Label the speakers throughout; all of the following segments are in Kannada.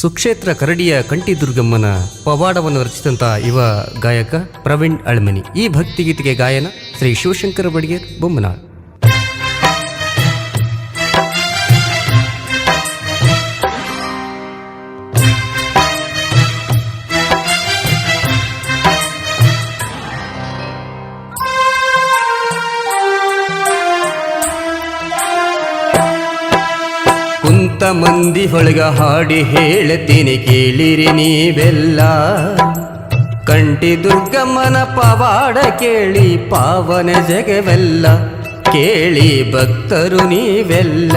Speaker 1: ಸುಕ್ಷೇತ್ರ ಕರಡಿಯ ಕಂಠಿದುರ್ಗಮ್ಮನ ಪವಾಡವನ್ನು ರಚಿಸಿದಂತಹ ಇವ ಗಾಯಕ ಪ್ರವೀಣ್ ಅಳ್ಮನಿ. ಈ ಭಕ್ತಿಗೀತೆಗೆ ಗಾಯನ ಶ್ರೀ ಶಿವಶಂಕರ ಬಡಿಗೇರ್ ಬೊಮ್ಮನಾಳ್. ಕುಂತ ಮಂದಿ ಹೊಳಗ ಹಾಡಿ ಹೇಳ್ತೀನಿ ಕೇಳಿರಿ ನೀವೆಲ್ಲ. ಕಂಟಿ ದುರ್ಗಮ್ಮನ ಪವಾಡ ಕೇಳಿ ಪಾವನ ಜಗವೆಲ್ಲ. ಕೇಳಿ ಭಕ್ತರು ನೀವೆಲ್ಲ.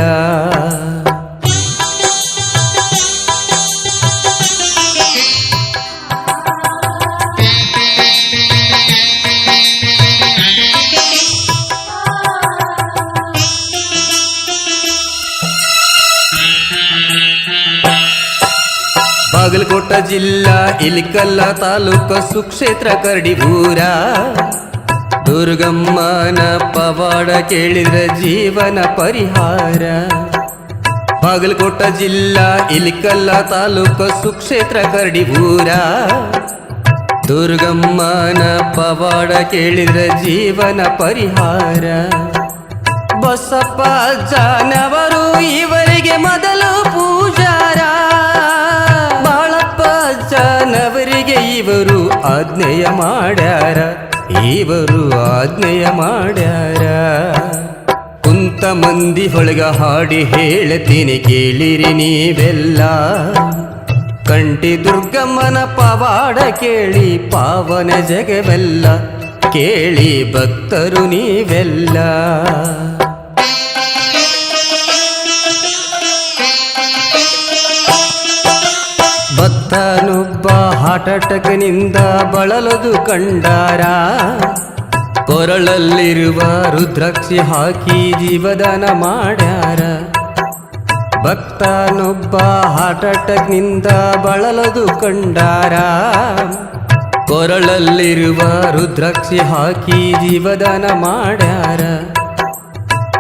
Speaker 1: ಬಾಗಲಕೋಟ ಜಿಲ್ಲಾ, ಇಲಿಕಲ್ಲ ತಾಲೂಕ ಸುಕ್ಷೇತ್ರ ಕರಡಿ ಊರ ದುರ್ಗಮ್ಮನ ಪವಾಡ ಕೇಳಿದ್ರ ಜೀವನ ಪರಿಹಾರ. ಬಾಗಲಕೋಟ ಜಿಲ್ಲಾ, ಇಲಿಕಲ್ಲ ತಾಲೂಕ ಸುಕ್ಷೇತ್ರ ಕರಡಿ ಊರ ದುರ್ಗಮ್ಮನ ಪವಾಡ ಕೇಳಿದ್ರ ಜೀವನ ಪರಿಹಾರ. ಬಸಪ್ಪ ಜಾನವರು ಇವರಿಗೆ ಮೊದಲು ಜಾನವರಿಗೆ ಇವರು ಆಜ್ಞೆಯ ಮಾಡ್ಯಾರ. ಇವರು ಆಜ್ಞೆಯ ಮಾಡ್ಯಾರ. ಕುಂತ ಮಂದಿ ಹೊಳಗ ಹಾಡಿ ಹೇಳ್ತೀನಿ ಕೇಳಿರಿ ನೀವೆಲ್ಲ. ಕಂಟಿ ದುರ್ಗಮ್ಮನ ಪವಾಡ ಕೇಳಿ ಪಾವನ ಜಗವೆಲ್ಲ. ಕೇಳಿ ಭಕ್ತರು ನೀವೆಲ್ಲ. ಹಾಟಟಕನಿಂದ ಬಳಲದು ಕಂಡಾರ. ಕೊರಳಲ್ಲಿರುವ ರುದ್ರಾಕ್ಷಿ ಹಾಕಿ ಜೀವದಾನ ಮಾಡ್ಯಾರ. ಭಕ್ತನೊಬ್ಬ ಹಾಟಟಕ್ನಿಂದ ಬಳಲದು ಕಂಡಾರ. ಕೊರಳಲ್ಲಿರುವ ರುದ್ರಾಕ್ಷಿ ಹಾಕಿ ಜೀವದಾನ ಮಾಡ್ಯಾರ.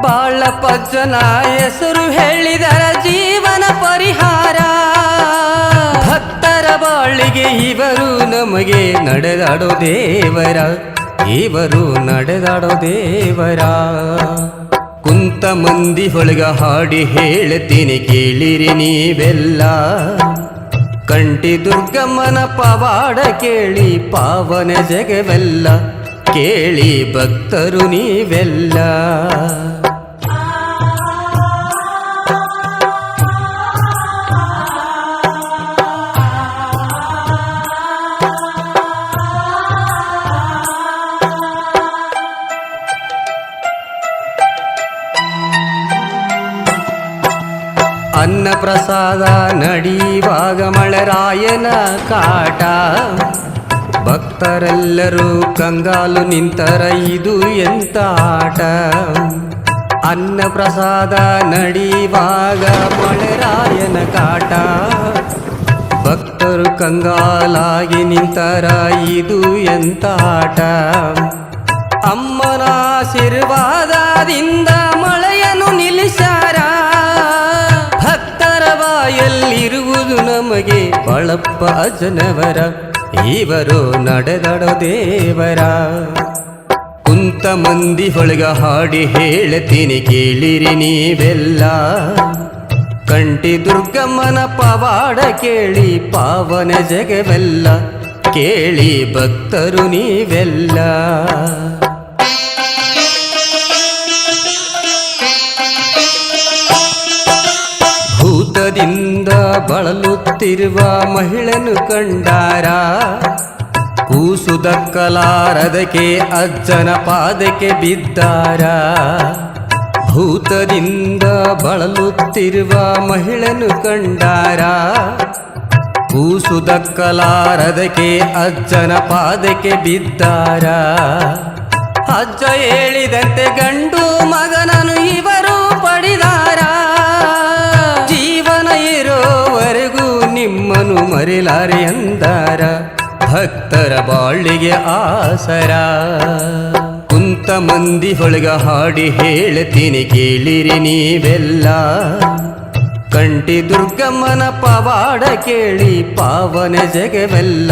Speaker 1: ಬಾಳಪ್ಪ ಜನ ಹೆಸರು ಹೇಳಿದರ ಜೀವನ ಪರಿಹಾರ. ಬಾಳಿಗೆ ಇವರು ನಮಗೆ ನಡೆದಾಡೋ ದೇವರ, ಇವರು ನಡೆದಾಡೋ ದೇವರ. ಕುಂತ ಮಂದಿ ಹೊಳಗ ಹಾಡಿ ಹೇಳ್ತೀನಿ, ಕೇಳಿರಿ ನೀವೆಲ್ಲ. ಕಂಟಿ ದುರ್ಗಮ್ಮನ ಪವಾಡ ಕೇಳಿ, ಪಾವನ ಜಗವೆಲ್ಲ ಕೇಳಿ ಭಕ್ತರು ನೀವೆಲ್ಲ. ಅನ್ನ ಪ್ರಸಾದ ನಡಿವಾಗ ಮಳೆರಾಯನ ಕಾಟ. ಭಕ್ತರೆಲ್ಲರೂ ಕಂಗಾಲು ನಿಂತರ ಇದು ಎಂತ ಆಟ ಅನ್ನ ಪ್ರಸಾದ ನಡಿವಾಗ ಮಳೆರಾಯನ ಕಾಟ. ಭಕ್ತರು ಕಂಗಾಲಾಗಿ ನಿಂತರ ಇದು ಎಂತ ಆಟ ಅಮ್ಮನ ಆಶೀರ್ವಾದದಿಂದ ಬಳಪ್ಪ ಜನವರ ಇವರು ನಡೆದಡೋ ದೇವರ. ಕುಂತ ಮಂದಿ ಹೊಳಗ ಹಾಡಿ ಹೇಳ್ತೀನಿ ಕೇಳಿರಿ ನೀವೆಲ್ಲ. ಕಂಟಿ ದುರ್ಗಮ್ಮನ ಪವಾಡ ಕೇಳಿ ಪಾವನ ಜಗವೆಲ್ಲ, ಕೇಳಿ ಭಕ್ತರು ನೀವೆಲ್ಲ. ಬಳಲುತ್ತಿರುವ ಮಹಿಳೆನು ಕಂಡಾರ? ಕೂಸುದಕ್ಕಲಾರದಕ್ಕೆ ಅಜ್ಜನ ಪಾದಕ್ಕೆ ಬಿದ್ದಾರ? ಭೂತದಿಂದ ಬಳಲುತ್ತಿರುವ ಮಹಿಳೆನು ಕಂಡಾರ? ಕೂಸುದಕ್ಕಲಾರದಕ್ಕೆ ಅಜ್ಜನ ಪಾದಕ್ಕೆ ಬಿದ್ದಾರ? ಅಜ್ಜ ಹೇಳಿದಂತೆ ಗಂಡು ಮಗನನು ಮರೆಲಾರೆ ಎಂದಾರ ಭಕ್ತರ ಬಾಳಿಗೆ ಆಸರ. ಕುಂತ ಮಂದಿ ಹೊಳಗ ಹಾಡಿ ಹೇಳ್ತೀನಿ, ಕೇಳಿರಿ ನೀವೆಲ್ಲ. ಕಂಟಿ ದುರ್ಗಮ್ಮನ ಪವಾಡ ಕೇಳಿ, ಪಾವನ ಜಗವೆಲ್ಲ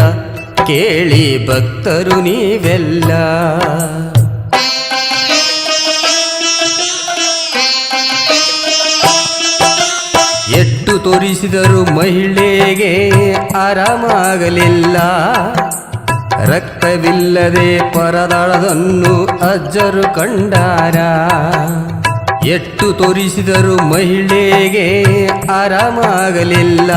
Speaker 1: ಕೇಳಿ ಭಕ್ತರು ನೀವೆಲ್ಲ. ತೋರಿಸಿದರು ಮಹಿಳೆಗೆ ಆರಾಮಾಗಲಿಲ್ಲ. ರಕ್ತವಿಲ್ಲದೆ ಪರದಾಳದನ್ನು ಅಜ್ಜರು ಕಂಡಾರ. ಎಟ್ಟು ತೋರಿಸಿದರು ಮಹಿಳೆಗೆ ಆರಾಮಾಗಲಿಲ್ಲ.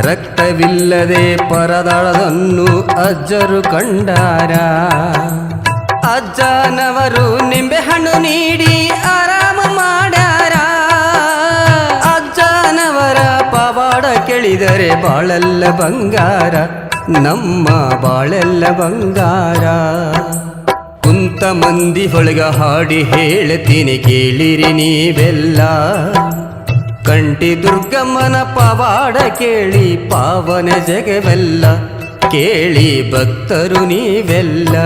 Speaker 1: ರಕ್ತವಿಲ್ಲದೆ ಪರದಾಳದನ್ನು ಅಜ್ಜರು ಕಂಡಾರ. ಅಜ್ಜನವರು ನಿಂಬೆ ಹಣ್ಣು ನೀಡಿ ಆರಾಮ ಮಾಡ್ಯಾರ ಪವಾಡ ಕೇಳಿದರೆ ಬಾಳೆಲ್ಲ ಬಂಗಾರ, ನಮ್ಮ ಬಾಳೆಲ್ಲ ಬಂಗಾರ. ಕುಂತ ಮಂದಿ ಒಳಗ ಹಾಡಿ ಹೇಳ್ತೀನಿ, ಕೇಳಿರಿ ನೀವೆಲ್ಲ. ಕಂಟಿ ದುರ್ಗಮ್ಮನ ಪವಾಡ ಕೇಳಿ, ಪಾವನ ಜಗವೆಲ್ಲ ಕೇಳಿ ಭಕ್ತರು ನೀವೆಲ್ಲ.